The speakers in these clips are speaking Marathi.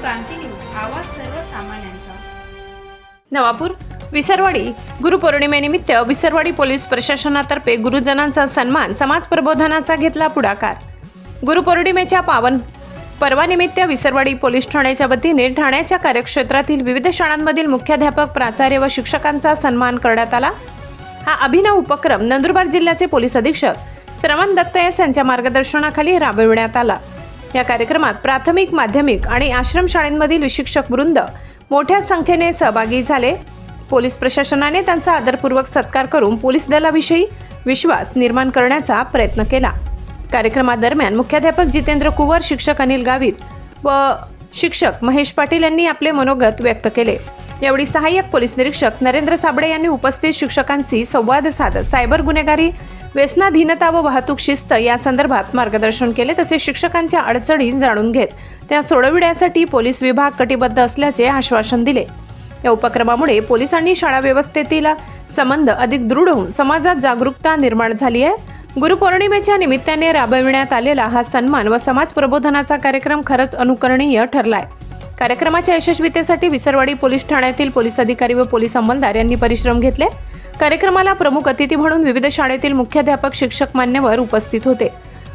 क्रांती न्यूज आवाज सर्वसामान्यांचा. नवापूर विसरवाडी. गुरुपौर्णिमेनिमित्त विसरवाडी पोलीस प्रशासनातर्फे गुरुजनांचा सन्मान समाज प्रबोधनाचा घेतला पुढाकार. गुरुपौर्णिमेच्या पावन पर्वानिमित्त विसरवाडी पोलीस ठाण्याच्या वतीने ठाण्याच्या कार्यक्षेत्रातील विविध शाळांमधील मुख्याध्यापक प्राचार्य व शिक्षकांचा सन्मान करण्यात आला. हा अभिनव उपक्रम नंदुरबार जिल्ह्याचे पोलीस अधीक्षक श्रवण दत्तयस यांच्या मार्गदर्शनाखाली राबविण्यात आला. या कार्यक्रमात प्राथमिक माध्यमिक आणि आश्रमशाळेंमधील शिक्षक वृंद मोठ्या संख्येने सहभागी झाले. पोलीस प्रशासनाने त्यांचा आदरपूर्वक सत्कार करून पोलीस दलाविषयी विश्वास निर्माण करण्याचा प्रयत्न केला. कार्यक्रमादरम्यान मुख्याध्यापक जितेंद्र कुवर शिक्षक अनिल गावित व शिक्षक महेश पाटील यांनी आपले मनोगत व्यक्त केले. यावेळी सहाय्यक पोलीस निरीक्षक नरेंद्र साबळे यांनी उपस्थित शिक्षकांशी संवाद साधत सायबर गुन्हेगारी व्यसनाधीनता व वाहतूक शिस्त या संदर्भात मार्गदर्शन केले तसेच शिक्षकांच्या अडचणी जाणून घेत त्या सोडविण्यासाठी पोलीस विभाग कटिबद्ध असल्याचे आश्वासन दिले. या उपक्रमामुळे पोलिसांनी शाळा व्यवस्थेतील संबंध अधिक दृढ होऊन समाजात जागरूकता निर्माण झाली आहे. गुरुपौर्णिमेच्या निमित्ताने राबविण्यात आलेला हा सन्मान व समाज प्रबोधनाचा कार्यक्रम खरंच अनुकरणीय ठरलाय. कार्यक्रमाच्या यशस्वीतेसाठी विसरवाडी पोलीस ठाण्यातील पोलीस अधिकारी व पोलीस अंमलदार यांनी परिश्रम घेतले. कार्यक्रमाला प्रमुख अतिथी म्हणून विविध शाळेतील मुख्याध्यापक शिक्षक मान्यवर उपस्थित होते.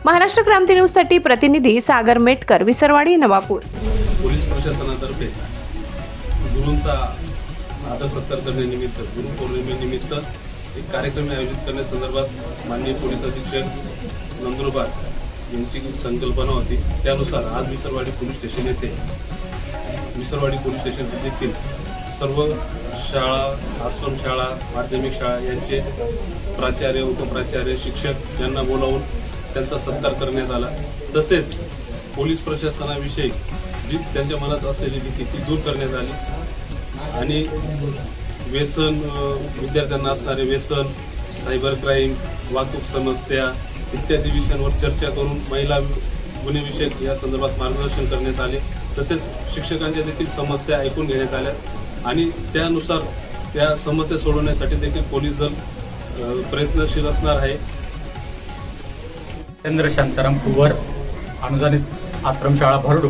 महाराष्ट्र क्रांती न्यूजसाठी प्रतिनिधी सागर मेटकर विसरवाडी नवापूर. पोलीस प्रशासनातर्फे गुरूंचा आदर सत्कार करण्यानिमित्त गुरुपौर्णिमेनिमित्त एक कार्यक्रम आयोजित करण्यासंदर्भात माननीय पोलीस अधीक्षक नंदुरबार यांची संकल्पना होती. त्यानुसार आज विसरवाडी पोलीस स्टेशन येथे विसरवाडी पोलीस स्टेशन देखील सर्व शाळा आश्रमशाळा माध्यमिक शाळा यांचे प्राचार्य उपप्राचार्य शिक्षक यांना बोलावून त्यांचा सत्कार करण्यात आला. तसेच पोलीस प्रशासनाविषयी जी त्यांच्या मनात असलेली भीती ती दूर करण्यात आली. आणि व्यसन विद्यार्थ्यांना असणारे व्यसन सायबर क्राईम वाहतूक समस्या इत्यादी विषयांवर चर्चा करून महिला गुन्हेविषयक या संदर्भात मार्गदर्शन करण्यात आले. तसेच शिक्षकांच्या देखील समस्या ऐकून घेण्यात आल्या. आणि त्यानुसार त्या समस्या सोडवण्यासाठी देखील पोलीस दल प्रयत्नशील असणार आहे. चंद्र शांताराम कुवर अनुदानित आश्रमशाळा भरडू.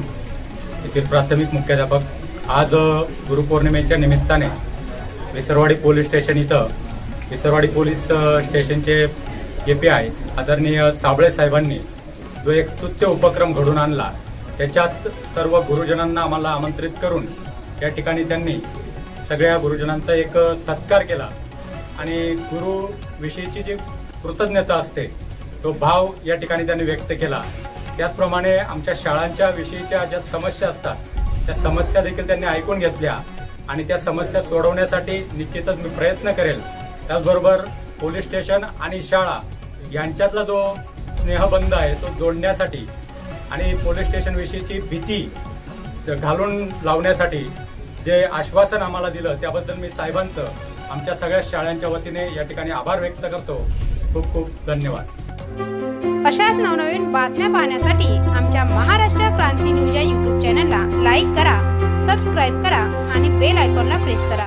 येथील प्राथमिक मुख्याध्यापक आज गुरुपौर्णिमेच्या निमित्ताने विसरवाडी पोलीस स्टेशन इथं विसरवाडी पोलीस स्टेशनचे ए पी आय आदरणीय साबळे साहेबांनी जो एक स्तुत्य उपक्रम घडून आणला त्याच्यात सर्व गुरुजनांना आम्हाला आमंत्रित करून या ठिकाणी त्यांनी सगळ्या गुरुजनांचा एक सत्कार केला. आणि गुरुविषयीची जी कृतज्ञता असते तो भाव या ठिकाणी त्यांनी व्यक्त केला. त्याचप्रमाणे आमच्या शाळांच्या विषयीच्या ज्या समस्या असतात त्या समस्या देखील त्यांनी ऐकून घेतल्या. आणि त्या समस्या सोडवण्यासाठी निश्चितच मी प्रयत्न करेल. त्याचबरोबर पोलीस स्टेशन आणि शाळा यांच्यातला जो स्नेहबंध आहे तो जोडण्यासाठी आणि पोलीस स्टेशनविषयीची भीती घालून लावण्यासाठी जे आश्वासन आम्हाला दिलं त्याबद्दल मी साहेबांचं आमच्या सगळ्या शाळांच्या वतीने या ठिकाणी आभार व्यक्त करतो. खूप खूप धन्यवाद. अशाच नवनवीन बातम्या पाहण्यासाठी आमच्या महाराष्ट्र क्रांती न्यूज या यूट्यूब चॅनलला लाईक करा सबस्क्राईब करा आणि बेल आयकॉनला प्रेस करा.